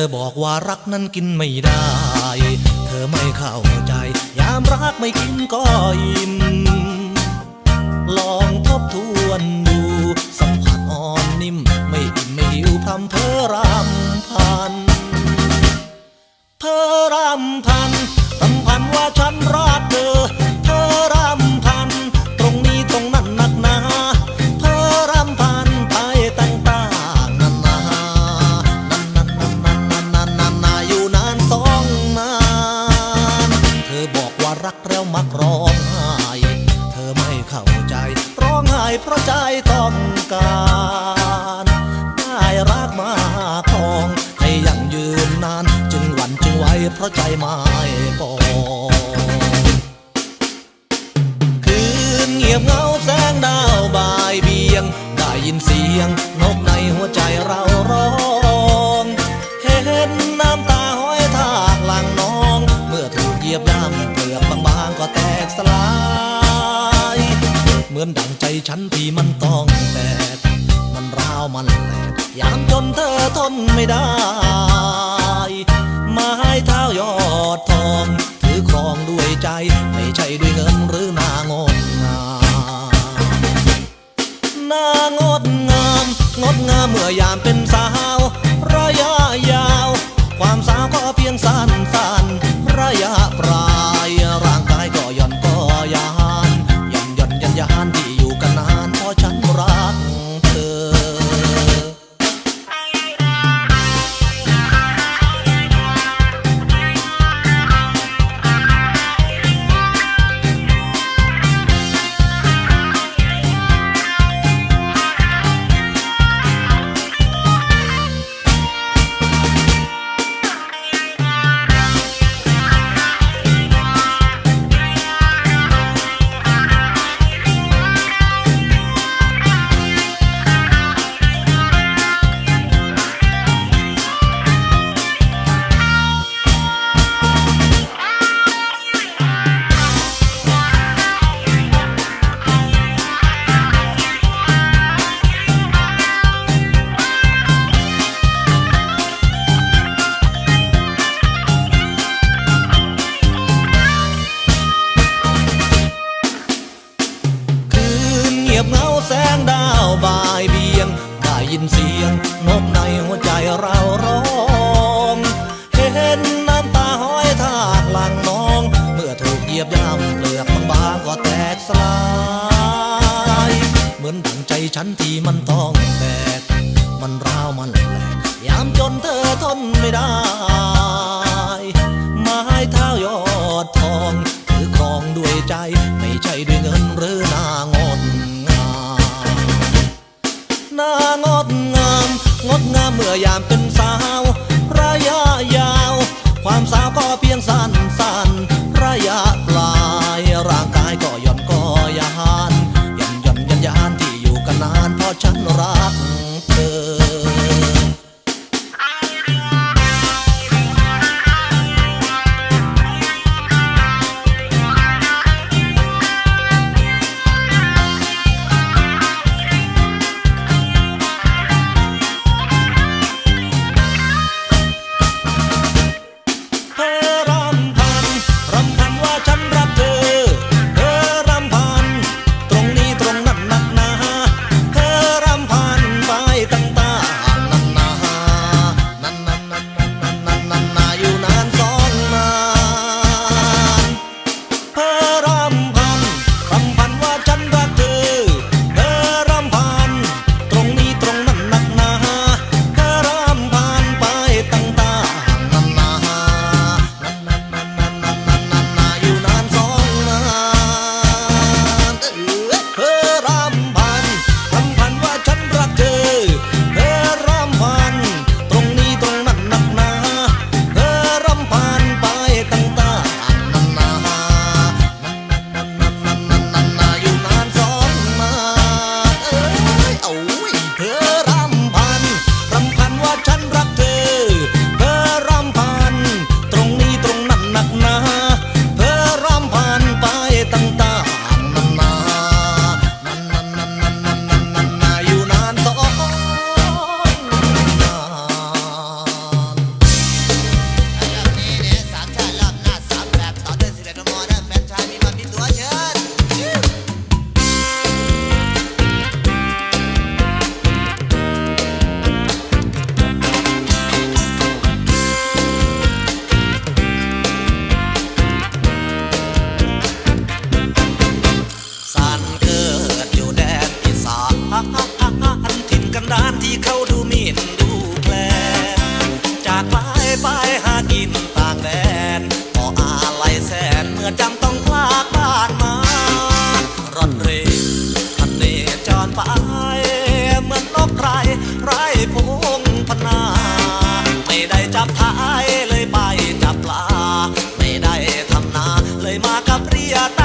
อบอกว่ารักนั้นกินไม่ได้ เธอไม่เข้าใจ ยามรักไม่กินก็อิ่ม ลองทบทวนดู สัมผัสอ่อนนิ่ม ไม่อิ่มไม่หิวพรำเพอรำพัน การได้รักมาคองให้ยั่งยืนนาน จึงหวั่นจึงไหวเพราะใจไม่ปองคืนเงียบเงาแสงดาวบายเบียง ได้ยินเสียงนก เหมือนดังใจฉันที่มันต้องแตก มันร้าวมันแหลกยามจนเธอทนไม่ได้ไม้เท้ายอดทองถือครองด้วยใจ ไม่ใช่ด้วยเงินหรือนางดงามนางดงาม งดงามเมื่อยามเป็นสาว ระยะยาว ความสาวก็เพียงสั้นสั้นระยะปลาย นเสียงนกในหัวใจเราร้อง เห็นน้ำตาห้อยทากหลังน้อง เมื่อถูกเหยียบย่ำเปลือกบางๆก็แตกสลาย เหมือนดังใจฉันที่มันต้องแตก มันร้าวมันแหลกยามจนเธอทนไม่ได้ ไม้เท้ายอดทองถือครองด้วยใจ ไม่ใช่ด้วยเงินหรือนางดง นางดงาม งดงามเมื่อยามเป็นสาว ระยะยาว ความสาวก็เพียงสั้นสั้น ไปหากินต่างแดนก็อาลัยแสนเมื่อจำต้องพลาบมา ร่เร่ทันเนจรไป เหมือนนกไครไร้งพนา ไม่ได้จับทายเลยไปจับปลา ไม่ได้ทำนาเลยมากับเรียต